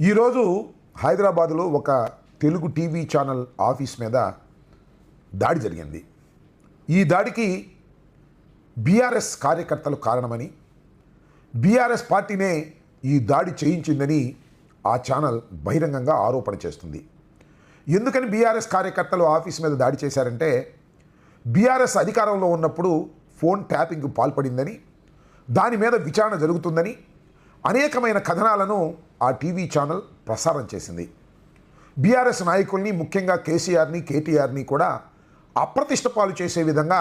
ఈరోజు హైదరాబాదులో ఒక తెలుగు టీవీ ఛానల్ ఆఫీస్ మీద దాడి జరిగింది. ఈ దాడికి బీఆర్ఎస్ కార్యకర్తలు కారణమని బీఆర్ఎస్ పార్టీనే ఈ దాడి చేయించిందని ఆ ఛానల్ బహిరంగంగా ఆరోపణ చేస్తుంది. ఎందుకని బీఆర్ఎస్ కార్యకర్తలు ఆఫీస్ మీద దాడి చేశారంటే బీఆర్ఎస్ అధికారంలో ఉన్నప్పుడు ఫోన్ ట్యాపింగ్కు పాల్పడిందని దాని మీద విచారణ జరుగుతుందని అనేకమైన కథనాలను ఆ టీవీ ఛానల్ ప్రసారం చేసింది. బీఆర్ఎస్ నాయకుల్ని ముఖ్యంగా కేసీఆర్ని కేటీఆర్ని కూడా అప్రతిష్ట పాలు చేసే విధంగా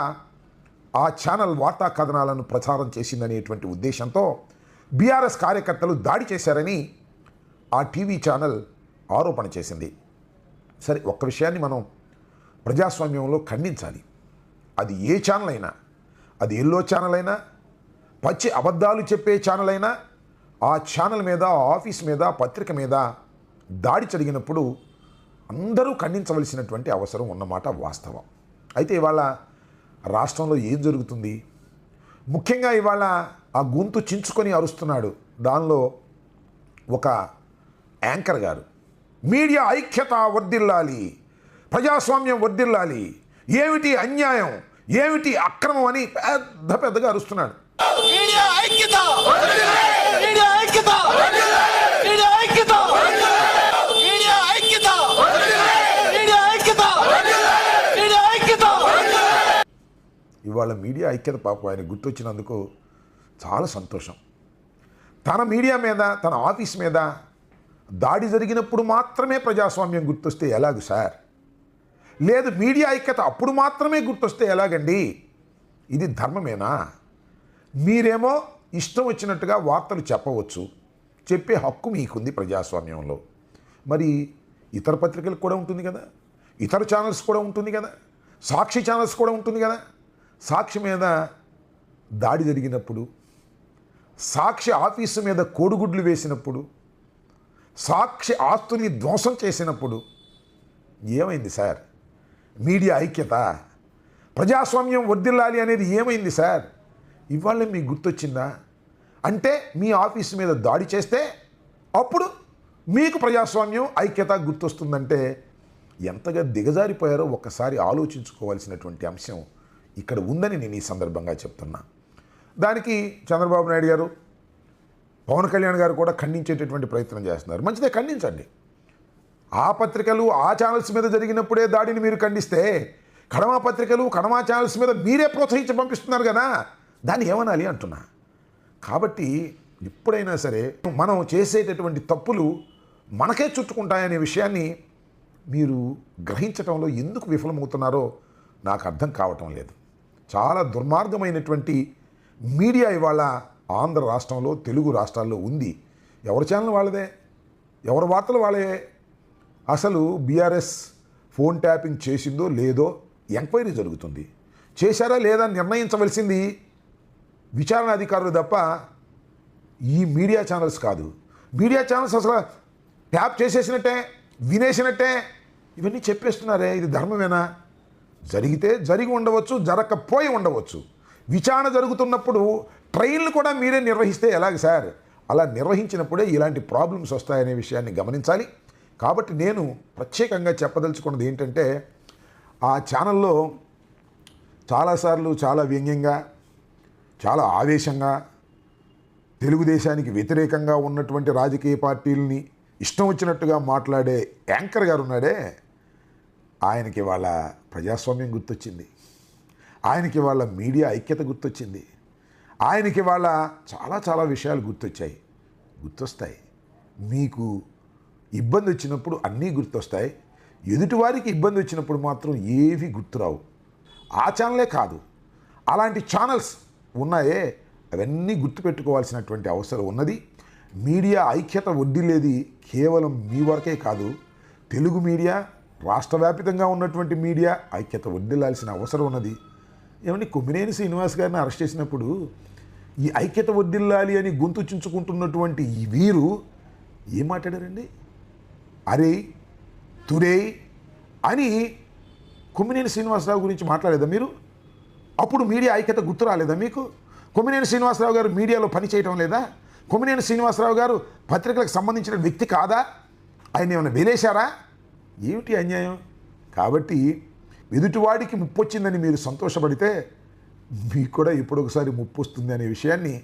ఆ ఛానల్ వార్తా కథనాలను ప్రచారం చేసిందనేటువంటి ఉద్దేశంతో బీఆర్ఎస్ కార్యకర్తలు దాడి చేశారని ఆ టీవీ ఛానల్ ఆరోపణ చేసింది. సరే ఒక్క విషయాన్ని మనం ప్రజాస్వామ్యంలో ఖండించాలి. అది ఏ ఛానల్ అయినా అది ఎల్లో ఛానల్ అయినా పచ్చి అబద్ధాలు చెప్పే ఛానల్ అయినా ఆ ఛానల్ మీద ఆఫీస్ మీద పత్రిక మీద దాడి జరిగినప్పుడు అందరూ ఖండించవలసినటువంటి అవసరం ఉన్నమాట వాస్తవం. అయితే ఇవాళ రాష్ట్రంలో ఏం జరుగుతుంది? ముఖ్యంగా ఇవాళ ఆ గొంతు చించుకొని అరుస్తున్నాడు దానిలో ఒక యాంకర్ గారు. మీడియా ఐక్యత వర్దిల్లాలి ప్రజాస్వామ్యం వర్దిల్లాలి ఏమిటి అన్యాయం ఏమిటి అక్రమం అని పెద్ద పెద్దగా అరుస్తున్నాడు. మీడియా ఐక్యత మీడియా ఐక్యత! మీడియా ఐక్యత! మీడియా ఐక్యత! మీడియా ఐక్యత! మీడియా ఐక్యత! ఇవాళ మీడియా ఐక్యత పాపం ఆయన గుర్తొచ్చినందుకు చాలా సంతోషం. తన మీడియా మీద తన ఆఫీస్ మీద దాడి జరిగినప్పుడు మాత్రమే ప్రజాస్వామ్యం గుర్తొస్తే ఎలాగు సార్? లేదు మీడియా ఐక్యత అప్పుడు మాత్రమే గుర్తొస్తే ఎలాగండి? ఇది ధర్మమేనా? మీరేమో ఇష్టం వచ్చినట్టుగా వార్తలు చెప్పవచ్చు. చెప్పే హక్కు మీకుంది ప్రజాస్వామ్యంలో. మరి ఇతర పత్రికలకు కూడా ఉంటుంది కదా? ఇతర ఛానల్స్ కూడా ఉంటుంది కదా? సాక్షి ఛానల్స్ కూడా ఉంటుంది కదా? సాక్షి మీద దాడి జరిగినప్పుడు సాక్షి ఆఫీసు మీద కోడిగుడ్లు వేసినప్పుడు సాక్షి ఆస్తుల్ని ధ్వంసం చేసినప్పుడు ఏమైంది సార్? మీడియా ఐక్యత ప్రజాస్వామ్యం వర్దిల్లాలి అనేది ఏమైంది సార్? ఇవాళ మీకు గుర్తొచ్చిందా? అంటే మీ ఆఫీసు మీద దాడి చేస్తే అప్పుడు మీకు ప్రజాస్వామ్యం ఐక్యత గుర్తొస్తుందంటే ఎంతగా దిగజారిపోయారో ఒక్కసారి ఆలోచించుకోవాల్సినటువంటి అంశం ఇక్కడ ఉందని నేను ఈ సందర్భంగా చెప్తున్నా. దానికి చంద్రబాబు నాయుడు గారు పవన్ కళ్యాణ్ గారు కూడా ఖండించేటటువంటి ప్రయత్నం చేస్తున్నారు. మంచిదే ఖండించండి. ఆ పత్రికలు ఆ ఛానల్స్ మీద జరిగినప్పుడే దాడిని మీరు ఖండిస్తే కడమా పత్రికలు కడమా ఛానల్స్ మీద మీరే ప్రోత్సహించి పంపిస్తున్నారు కదా. దాన్ని ఏమనాలి అంటున్నా? కాబట్టి ఎప్పుడైనా సరే మనం చేసేటటువంటి తప్పులు మనకే చుట్టుకుంటాయనే విషయాన్ని మీరు గ్రహించటంలో ఎందుకు విఫలమవుతున్నారో నాకు అర్థం కావటం లేదు. చాలా దుర్మార్గమైనటువంటి మీడియా ఇవాళ ఆంధ్ర రాష్ట్రంలో తెలుగు రాష్ట్రాల్లో ఉంది. ఎవరి ఛానల్ వాళ్ళదే? ఎవరి వార్తలు వాళ్ళే? అసలు బీఆర్ఎస్ ఫోన్ ట్యాపింగ్ చేసిందో లేదో ఎంక్వైరీ జరుగుతుంది. చేశారా లేదా నిర్ణయించవలసింది? విచారణ అధికారులు తప్ప ఈ మీడియా ఛానల్స్ కాదు. మీడియా ఛానల్స్ అసలు ట్యాప్ చేసేసినట్టే వినేసినట్టే ఇవన్నీ చెప్పేస్తున్నారే ఇది ధర్మమేనా? జరిగితే జరిగి ఉండవచ్చు జరగకపోయి ఉండవచ్చు. విచారణ జరుగుతున్నప్పుడు ట్రైన్లు కూడా మీరే నిర్వహిస్తే ఎలాగ సార్? అలా నిర్వహించినప్పుడే ఇలాంటి ప్రాబ్లమ్స్ వస్తాయనే విషయాన్ని గమనించాలి. కాబట్టి నేను ప్రత్యేకంగా చెప్పదలుచుకున్నది ఏంటంటే ఆ ఛానల్లో చాలాసార్లు చాలా వ్యంగ్యంగా చాలా ఆవేశంగా తెలుగుదేశానికి వ్యతిరేకంగా ఉన్నటువంటి రాజకీయ పార్టీలని ఇష్టం వచ్చినట్టుగా మాట్లాడే యాంకర్ గారు ఉన్నాడే. ఆయనకి వాళ్ళ ప్రజాస్వామ్యం గుర్తొచ్చింది. ఆయనకి వాళ్ళ మీడియా ఐక్యత గుర్తొచ్చింది. ఆయనకి వాళ్ళ చాలా చాలా విషయాలు గుర్తొచ్చాయి. గుర్తొస్తాయి. మీకు ఇబ్బంది వచ్చినప్పుడు అన్నీ గుర్తొస్తాయి. ఎదుటివారికి ఇబ్బంది వచ్చినప్పుడు మాత్రం ఏవి గుర్తురావు. ఆ ఛానలే కాదు. అలాంటి ఛానల్స్ ఉన్నాయే? అవన్నీ గుర్తుపెట్టుకోవాల్సినటువంటి అవసరం ఉన్నది. మీడియా ఐక్యత వడ్డీలేది కేవలం మీ వరకే కాదు. తెలుగు మీడియా రాష్ట్ర వ్యాపితంగా ఉన్నటువంటి మీడియా ఐక్యత వడ్డిల్లాల్సిన అవసరం ఉన్నది. ఏమని కొమ్మినేని శ్రీనివాస్ గారిని అరెస్ట్ చేసినప్పుడు ఈ ఐక్యత వడ్డిల్లాలి అని గొంతు చించుకుంటున్నటువంటి ఈ వీరు ఏం మాట్లాడారండి? అరే తురే అని కొమ్మినేని శ్రీనివాసరావు గురించి మాట్లాడేదా మీరు? అప్పుడు మీడియా ఐక్యత గుర్తు రాలేదా మీకు? కొమ్మినేని శ్రీనివాసరావు గారు మీడియాలో పనిచేయటం లేదా? కొమ్మినేని శ్రీనివాసరావు గారు పత్రికలకు సంబంధించిన వ్యక్తి కాదా? ఆయన ఏమైనా వెలేశారా? ఏమిటి అన్యాయం? కాబట్టి ఎదుటివాడికి ముప్పు వచ్చిందని మీరు సంతోషపడితే మీకు కూడా ఎప్పుడొకసారి ముప్పు వస్తుంది అనే విషయాన్ని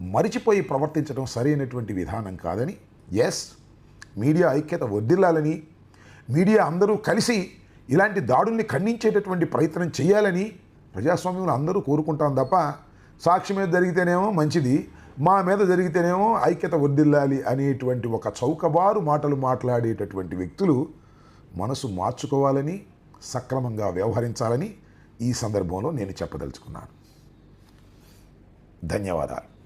మరిచిపోయి ప్రవర్తించడం సరైనటువంటి విధానం కాదని ఎస్ మీడియా ఐక్యత వర్దిల్లాలని మీడియా అందరూ కలిసి ఇలాంటి దాడుల్ని ఖండించేటటువంటి ప్రయత్నం చేయాలని ప్రజాస్వామ్యంలో అందరూ కోరుకుంటాం తప్ప సాక్షి మీద జరిగితేనేమో మంచిది మా మీద జరిగితేనేమో ఐక్యత వర్దిల్లాలి అనేటువంటి ఒక చౌకబారు మాటలు మాట్లాడేటటువంటి వ్యక్తులు మనసు మార్చుకోవాలని సక్రమంగా వ్యవహరించాలని ఈ సందర్భంలో నేను చెప్పదలుచుకున్నాను. ధన్యవాదాలు.